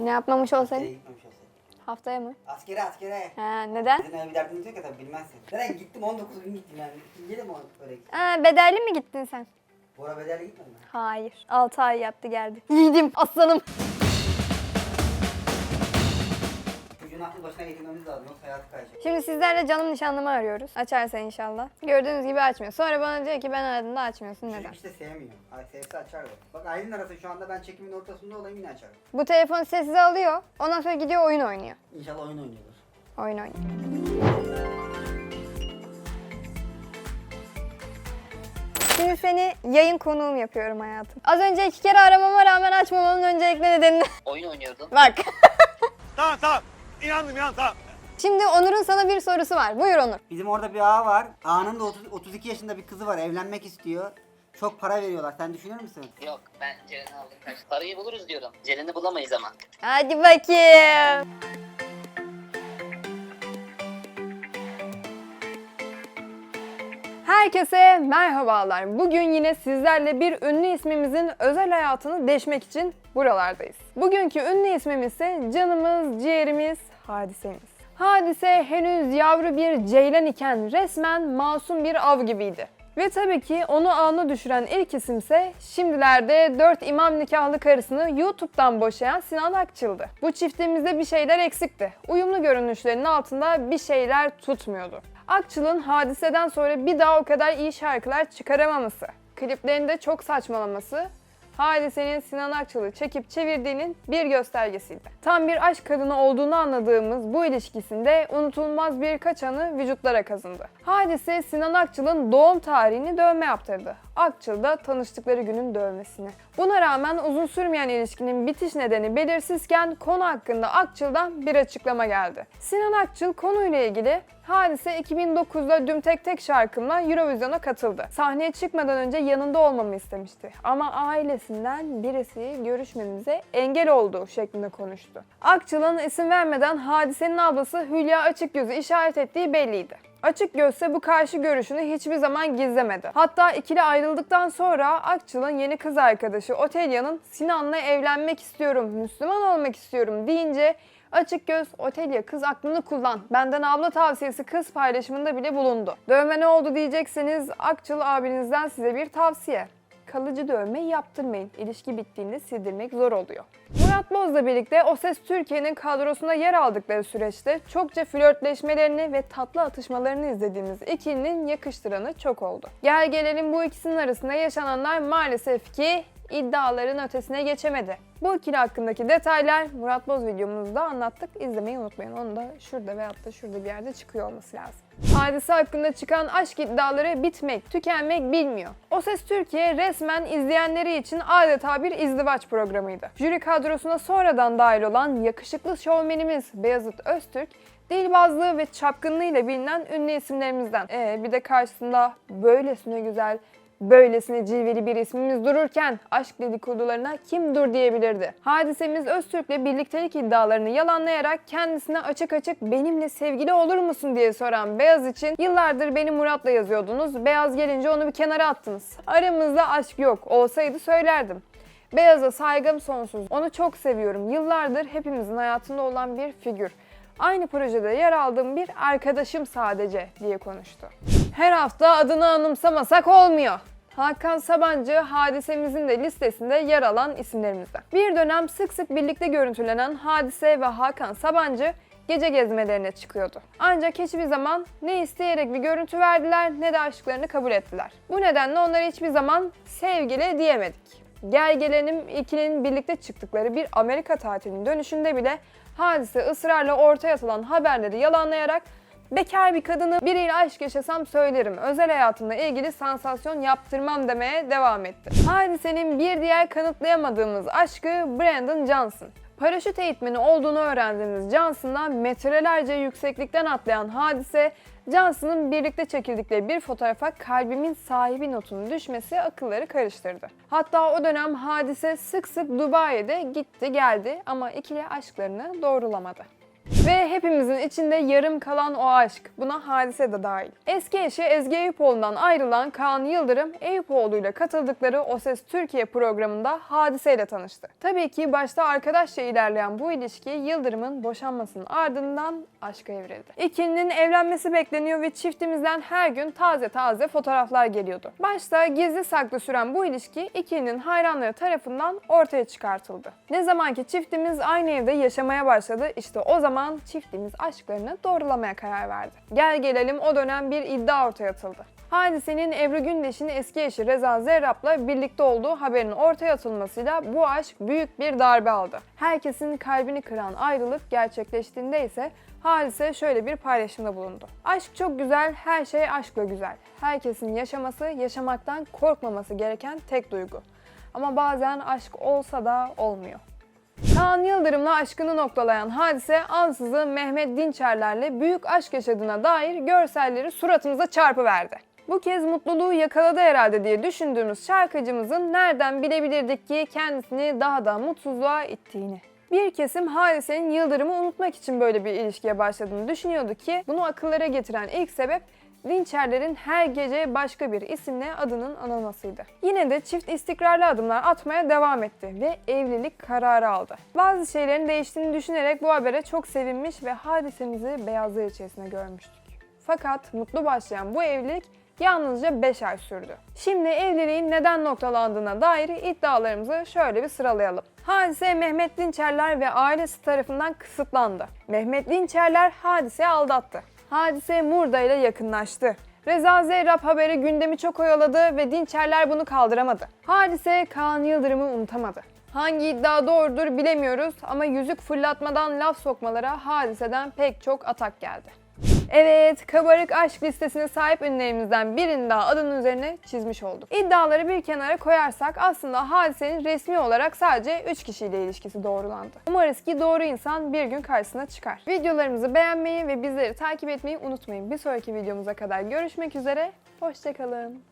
Ne yapmamış Nereye olsaydın? gitmemiş olsaydı. Haftaya mı? Askere askere. Ha, neden? Senin öyle bir derdin yok ya tabii bilmezsin. Nereye gittim 19 gün gittim yani. İkinci de mi öyle gittim? Ha, bedelli mi gittin sen? Bora bedelli gitmedim ben. Hayır. 6 ay yaptı geldi. Yiğidim, aslanım. Başına getirmemiz lazım yoksa hayatı kayacak. Şimdi sizlerle canım nişanlımı arıyoruz. Açarsa inşallah. Gördüğünüz gibi açmıyor. Sonra bana diyor ki ben aradığımda açmıyorsun. Neden? Çocuk işte sevmiyor. Ay sevse açar o. Bak Aylin arasın şu anda ben çekimin ortasında olayım yine açar. Bu telefon sessize alıyor. Ondan sonra gidiyor oyun oynuyor. İnşallah oyun oynuyordur. Oyun oynuyor. Şimdi seni yayın konuğum yapıyorum hayatım. Az önce iki kere aramama rağmen açmamamın öncelikli nedeni Oyun oynuyordun. bak. Tamam tamam. İnandım inandım tamam. Şimdi Onur'un sana bir sorusu var. Buyur Onur. Bizim orada bir ağa var. Ağanın da 30, 32 yaşında bir kızı var. Evlenmek istiyor. Çok para veriyorlar. Sen düşünür müsün? Yok ben Ceren'i aldım. Parayı buluruz diyorum. Ceren'i bulamayız ama. Hadi bakayım. Herkese merhabalar. Bugün yine sizlerle bir ünlü ismimizin özel hayatını deşmek için buralardayız. Bugünkü ünlü ismimiz ise canımız, ciğerimiz, hadisemiz. Hadise henüz yavru bir ceylan iken resmen masum bir av gibiydi. Ve tabii ki onu ağına düşüren ilk isimse şimdilerde 4 imam nikahlı karısını YouTube'dan boşayan Sinan Akçıl'dı. Bu çiftimizde bir şeyler eksikti. Uyumlu görünüşlerinin altında bir şeyler tutmuyordu. Akçıl'ın hadiseden sonra bir daha o kadar iyi şarkılar çıkaramaması, kliplerinde çok saçmalaması, Hadisenin Sinan Akçıl'ı çekip çevirdiğinin bir göstergesiydi. Tam bir aşk kadını olduğunu anladığımız bu ilişkisinde unutulmaz birkaç anı vücutlara kazındı. Hadise Sinan Akçıl'ın doğum tarihini dövme yaptırdı. Akçıl da tanıştıkları günün dövmesini. Buna rağmen uzun sürmeyen ilişkinin bitiş nedeni belirsizken konu hakkında Akçıl'dan bir açıklama geldi. Sinan Akçıl konuyla ilgili Hadise 2009'da Düm Tek Tek şarkımla Eurovision'a katıldı. Sahneye çıkmadan önce yanında olmamı istemişti. Ama ailesinden birisi görüşmemize engel oldu şeklinde konuştu. Akçıl'ın isim vermeden Hadise'nin ablası Hülya Açıkgöz'ü işaret ettiği belliydi. Açık Gözse bu karşı görüşünü hiçbir zaman gizlemedi. Hatta ikili ayrıldıktan sonra Akçıl'ın yeni kız arkadaşı Otelya'nın Sinan'la evlenmek istiyorum, Müslüman olmak istiyorum deyince Açık göz Otelya kız aklını kullan. Benden abla tavsiyesi kız paylaşımında bile bulundu. Dövme ne oldu diyecekseniz Akçıl abinizden size bir tavsiye. Kalıcı dövme yaptırmayın. İlişki bittiğinde sildirmek zor oluyor. Murat Boz'la birlikte O Ses Türkiye'nin kadrosunda yer aldıkları süreçte çokça flörtleşmelerini ve tatlı atışmalarını izlediğimiz ikilinin yakıştıranı çok oldu. Gel gelelim bu ikisinin arasında yaşananlar maalesef ki iddiaların ötesine geçemedi. Bu ikili hakkındaki detaylar Murat Boz videomuzda anlattık. İzlemeyi unutmayın. Onu da şurada veyahut da şurada bir yerde çıkıyor olması lazım. Hadise hakkında çıkan aşk iddiaları bitmek, tükenmek bilmiyor. O Ses Türkiye resmen izleyenleri için adeta bir izdivaç programıydı. Jüri kadrosuna sonradan dahil olan yakışıklı şovmenimiz Beyazıt Öztürk, dilbazlığı ve çapkınlığıyla bilinen ünlü isimlerimizden. Ee, bir de karşısında böylesine güzel, Böylesine cilveli bir ismimiz dururken aşk dedikodularına kim dur diyebilirdi? Hadisemiz Öztürk'le birliktelik iddialarını yalanlayarak kendisine açık açık benimle sevgili olur musun diye soran Beyaz için yıllardır beni Murat'la yazıyordunuz. Beyaz gelince onu bir kenara attınız. Aramızda aşk yok. Olsaydı söylerdim. Beyaz'a saygım sonsuz. Onu çok seviyorum. Yıllardır hepimizin hayatında olan bir figür. Aynı projede yer aldığım bir arkadaşım sadece diye konuştu. Her hafta adını anımsamasak olmuyor. Hakan Sabancı hadisemizin de listesinde yer alan isimlerimizden. Bir dönem sık sık birlikte görüntülenen Hadise ve Hakan Sabancı gece gezmelerine çıkıyordu. Ancak hiçbir zaman ne isteyerek bir görüntü verdiler ne de aşklarını kabul ettiler. Bu nedenle onlara hiçbir zaman sevgili diyemedik. Gel gelelim ikilinin birlikte çıktıkları bir Amerika tatilinin dönüşünde bile hadise ısrarla ortaya atılan haberleri yalanlayarak bekar bir kadını biriyle aşk yaşasam söylerim, özel hayatımla ilgili sansasyon yaptırmam demeye devam etti. Hadisenin bir diğer kanıtlayamadığımız aşkı Brandon Johnson. Paraşüt eğitmeni olduğunu öğrendiğimiz Johnson'dan metrelerce yükseklikten atlayan hadise, Johnson'ın birlikte çekildikleri bir fotoğrafa kalbimin sahibi notunun düşmesi akılları karıştırdı. Hatta o dönem hadise sık sık Dubai'de gitti geldi ama ikili aşklarını doğrulamadı. Ve hepimizin içinde yarım kalan o aşk. Buna hadise de dahil. Eski eşi Ezgi Eyüpoğlu'ndan ayrılan Kaan Yıldırım, Eyüpoğlu ile katıldıkları O Ses Türkiye programında hadiseyle tanıştı. Tabii ki başta arkadaşça ilerleyen bu ilişki Yıldırım'ın boşanmasının ardından aşka evrildi. İkilinin evlenmesi bekleniyor ve çiftimizden her gün taze taze fotoğraflar geliyordu. Başta gizli saklı süren bu ilişki ikilinin hayranları tarafından ortaya çıkartıldı. Ne zamanki çiftimiz aynı evde yaşamaya başladı işte o zaman çiftimiz aşklarını doğrulamaya karar verdi. Gel gelelim o dönem bir iddia ortaya atıldı. Hadisenin Ebru Gündeş'in eski eşi Reza Zerrab'la birlikte olduğu haberinin ortaya atılmasıyla bu aşk büyük bir darbe aldı. Herkesin kalbini kıran ayrılık gerçekleştiğinde ise Hadise şöyle bir paylaşımda bulundu. Aşk çok güzel, her şey aşkla güzel. Herkesin yaşaması, yaşamaktan korkmaması gereken tek duygu. Ama bazen aşk olsa da olmuyor. Kaan Yıldırım'la aşkını noktalayan hadise ansızın Mehmet Dinçerler'le büyük aşk yaşadığına dair görselleri suratımıza çarpıverdi. Bu kez mutluluğu yakaladı herhalde diye düşündüğümüz şarkıcımızın nereden bilebilirdik ki kendisini daha da mutsuzluğa ittiğini. Bir kesim hadisenin Yıldırım'ı unutmak için böyle bir ilişkiye başladığını düşünüyordu ki bunu akıllara getiren ilk sebep Dinçerler'in her gece başka bir isimle adının anılmasıydı. Yine de çift istikrarlı adımlar atmaya devam etti ve evlilik kararı aldı. Bazı şeylerin değiştiğini düşünerek bu habere çok sevinmiş ve hadisemizi beyazlar içerisinde görmüştük. Fakat mutlu başlayan bu evlilik yalnızca 5 ay sürdü. Şimdi evliliğin neden noktalandığına dair iddialarımızı şöyle bir sıralayalım. Hadise Mehmet Dinçerler ve ailesi tarafından kısıtlandı. Mehmet Dinçerler Hadise'yi aldattı. Hadise Murda ile yakınlaştı. Reza Zerrab haberi gündemi çok oyaladı ve Dinçerler bunu kaldıramadı. Hadise Kaan Yıldırım'ı unutamadı. Hangi iddia doğrudur bilemiyoruz ama yüzük fırlatmadan laf sokmalara hadiseden pek çok atak geldi. Evet, kabarık aşk listesine sahip ünlülerimizden birinin daha adının üzerine çizmiş olduk. İddiaları bir kenara koyarsak aslında hadisenin resmi olarak sadece 3 kişiyle ilişkisi doğrulandı. Umarız ki doğru insan bir gün karşısına çıkar. Videolarımızı beğenmeyi ve bizleri takip etmeyi unutmayın. Bir sonraki videomuza kadar görüşmek üzere, hoşçakalın.